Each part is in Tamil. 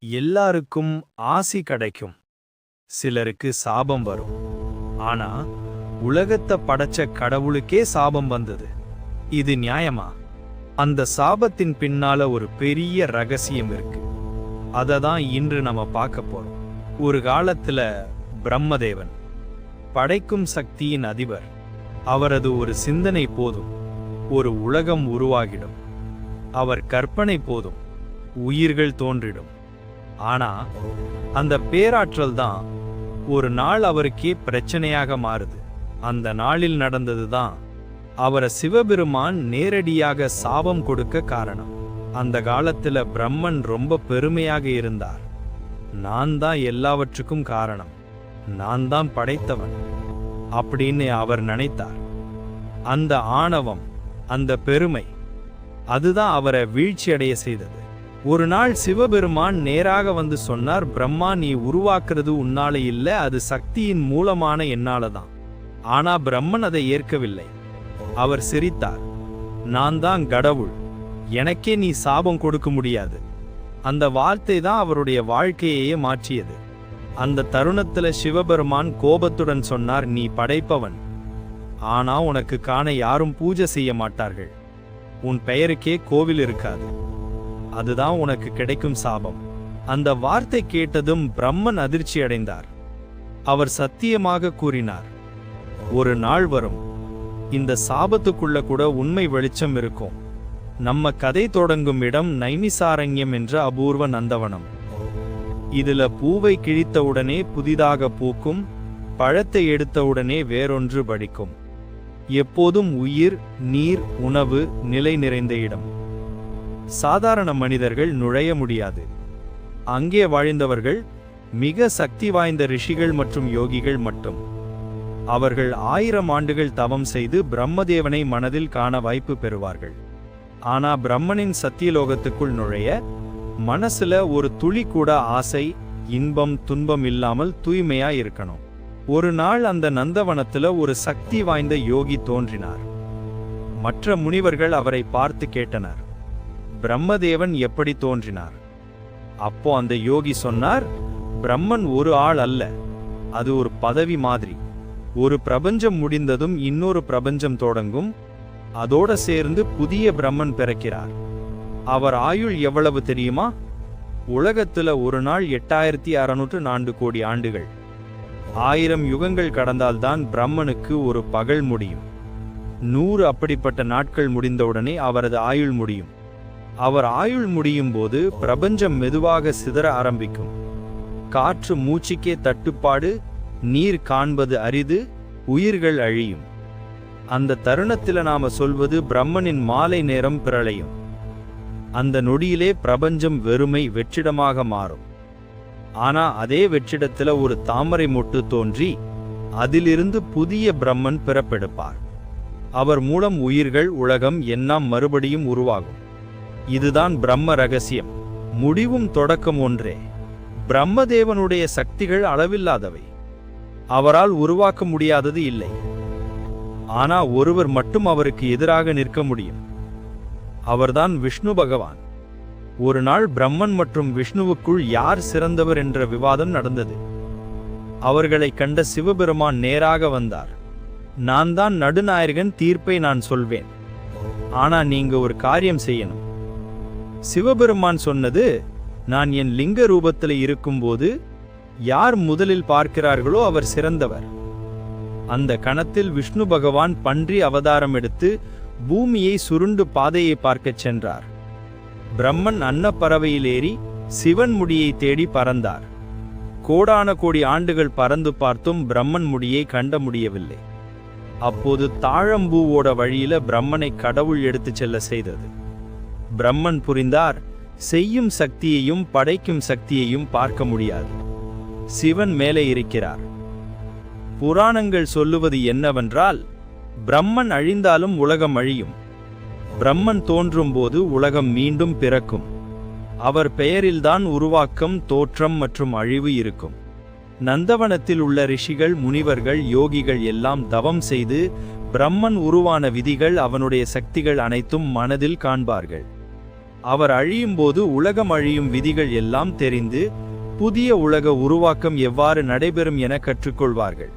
எல்லாருக்கும் ஆசி கிடைக்கும். சிலருக்கு சாபம் வரும். ஆனா உலகத்தை படைச்ச கடவுளுக்கே சாபம் வந்தது. இது நியாயமா? அந்த சாபத்தின் பின்னால ஒரு பெரிய ரகசியம் இருக்கு. அதை தான் இன்று நம்ம பார்க்க போகிறோம் ஒரு காலத்தில் பிரம்மதேவன் படைக்கும் சக்தியின் அதிபர் அவரது ஒரு சிந்தனை போதும் ஒரு உலகம் உருவாகிடும். அவர் கற்பனை போதும் உயிர்கள் தோன்றிடும். ஆனா அந்த பேராற்றல் தான் ஒரு நாள் அவருக்கே பிரச்சனையாக மாறுது. அந்த நாளில் நடந்தது தான் அவரை சிவபெருமான் நேரடியாக சாபம் கொடுக்க காரணம். அந்த காலத்துல பிரம்மன் ரொம்ப பெருமையாக இருந்தார். நான் தான் எல்லாவற்றுக்கும் காரணம். நான் தான் படைத்தவன் அப்படின்னு அவர் நினைத்தார். அந்த ஆணவம் அந்த பெருமை அதுதான் அவரை வீழ்ச்சியடைய செய்தது. ஒரு நாள் சிவபெருமான் நேராக வந்து சொன்னார் பிரம்மா நீ உருவாக்குறது உன்னால இல்லை அது சக்தியின் மூலமான என்னால தான். ஆனா பிரம்மன் அதை ஏற்கவில்லை. அவர் சிரித்தார் நான் தான் கடவுள். எனக்கே நீ சாபம் கொடுக்க முடியாது. அந்த வார்த்தை தான் அவருடைய வாழ்க்கையையே மாற்றியது. அந்த தருணத்துல சிவபெருமான் கோபத்துடன் சொன்னார் நீ படைப்பவன். ஆனா உனக்கு காண யாரும் பூஜை செய்ய மாட்டார்கள். உன் பெயருக்கே கோவில் இருக்காது. அதுதான் உனக்கு கிடைக்கும் சாபம். அந்த வார்த்தை கேட்டதும் பிரம்மன் அதிர்ச்சி அடைந்தார். அவர் சத்தியமாக கூறினார் ஒரு நாள் வரும். இந்த சாபத்துக்குள்ள கூட உண்மை வெளிச்சம் இருக்கும். நம்ம கதை தொடங்கும் இடம் நைமிசாரண்யம் என்ற அபூர்வ நந்தவனம். இதுல பூவை கிழித்தவுடனே புதிதாக பூக்கும் பழத்தை எடுத்தவுடனே வேறொன்று படிக்கும் எப்போதும் உயிர் நீர் உணவு நிலை நிறைந்த இடம். சாதாரண மனிதர்கள் நுழைய முடியாது. அங்கே வாழ்ந்தவர்கள் மிக சக்தி வாய்ந்த ரிஷிகள் மற்றும் யோகிகள் மட்டும். அவர்கள் ஆயிரம் ஆண்டுகள் தவம் செய்து பிரம்மதேவனை மனதில் காண வாய்ப்பு பெறுவார்கள். ஆனா பிரம்மனின் சத்தியலோகத்துக்குள் நுழைய மனசுல ஒரு துளி கூட ஆசை இன்பம் துன்பம் இல்லாமல் தூய்மையா இருக்கணும். ஒரு நாள் அந்த நந்தவனத்துல ஒரு சக்தி வாய்ந்த யோகி தோன்றினார். மற்ற முனிவர்கள் அவரை பார்த்து கேட்டனர். பிரம்மதேவன் எப்படி தோன்றினார்? அப்போ அந்த யோகி சொன்னார் பிரம்மன் ஒரு ஆள் அல்ல. அது ஒரு பதவி மாதிரி. ஒரு பிரபஞ்சம் முடிந்ததும் இன்னொரு பிரபஞ்சம் தொடங்கும். அதோட சேர்ந்து புதிய பிரம்மன் பிறக்கிறார். அவர் ஆயுள் எவ்வளவு தெரியுமா? உலகத்துல ஒரு நாள் எட்டாயிரத்தி அறுநூற்று நான்கு கோடி ஆண்டுகள். ஆயிரம் யுகங்கள் கடந்தால்தான் பிரம்மனுக்கு ஒரு பகல் முடியும். நூறு அப்படிப்பட்ட நாட்கள் முடிந்தவுடனே அவரது ஆயுள் முடியும். அவர் ஆயுள் முடியும் போது பிரபஞ்சம் மெதுவாக சிதற ஆரம்பிக்கும். காற்று மூச்சுக்கே தட்டுப்பாடு நீர் காண்பது அரிது உயிர்கள் அழியும். அந்த தருணத்தில் நாம சொல்வது பிரம்மனின் மாலை நேரம் பிரளையும். அந்த நொடியிலே பிரபஞ்சம் வெறுமை வெற்றிடமாக மாறும். ஆனா அதே வெற்றிடத்துல ஒரு தாமரை மொட்டு தோன்றி அதிலிருந்து புதிய பிரம்மன் பிறப்பெடுப்பார். அவர் மூலம் உயிர்கள் உலகம் எல்லாம் மறுபடியும் உருவாகும். இதுதான் பிரம்ம ரகசியம். முடிவும் தொடக்கம் ஒன்றே. பிரம்மதேவனுடைய சக்திகள் அளவில்லாதவை. அவரால் உருவாக்க முடியாதது இல்லை. ஆனா ஒருவர் மட்டும் அவருக்கு எதிராக நிற்க முடியும். அவர்தான் விஷ்ணு பகவான். ஒரு நாள் பிரம்மன் மற்றும் விஷ்ணுவுக்குள் யார் சிறந்தவர் என்ற விவாதம் நடந்தது. அவர்களை கண்ட சிவபெருமான் நேராக வந்தார். நான் தான் நடுநாயகன் தீர்ப்பை நான் சொல்வேன். ஆனா நீங்க ஒரு காரியம் செய்யணும். சிவபெருமான் சொன்னது நான் என் லிங்க ரூபத்தில் இருக்கும்போது யார் முதலில் பார்க்கிறார்களோ அவர் சிறந்தவர். அந்த கணத்தில் விஷ்ணு பகவான் பன்றி அவதாரம் எடுத்து பூமியை சுருண்டு பாதையை பார்க்கச் சென்றார். பிரம்மன் அன்னப்பறவையில் ஏறி சிவன் முடியை தேடி பறந்தார். கோடான கோடி ஆண்டுகள் பறந்து பார்த்தும் பிரம்மன் முடியை கண்ட முடியவில்லை. அப்போது தாழம்பூவோட வழியில பிரம்மனை கடவுள் எடுத்துச் செல்ல செய்தது. பிரம்மன் புரிந்தார் செய்யும் சக்தியையும் படைக்கும் சக்தியையும் பார்க்க முடியாது. சிவன் மேலே இருக்கிறார். புராணங்கள் சொல்லுவது என்னவென்றால் பிரம்மன் அழிந்தாலும் உலகம் அழியும். பிரம்மன் தோன்றும் போது உலகம் மீண்டும் பிறக்கும். அவர் பெயரில்தான் உருவாக்கம் தோற்றம் மற்றும் அழிவு இருக்கும். நந்தவனத்தில் உள்ள ரிஷிகள் முனிவர்கள் யோகிகள் எல்லாம் தவம் செய்து பிரம்மன் உருவான விதிகள் அவனுடைய சக்திகள் அனைத்தும் மனதில் காண்பார்கள். அவர் அழியும்போது உலகம் அழியும் விதிகள் எல்லாம் தெரிந்து புதிய உலக உருவாக்கம் எவ்வாறு நடைபெறும் என கற்றுக்கொள்வார்கள்.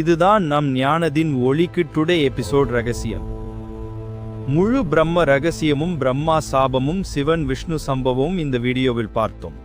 இதுதான் நம் ஞானதின் ஒளிக்கு டுடே எபிசோட் ரகசியம். முழு பிரம்ம ரகசியமும் பிரம்மா சாபமும் சிவன் விஷ்ணு சம்பவமும் இந்த வீடியோவில் பார்த்தோம்.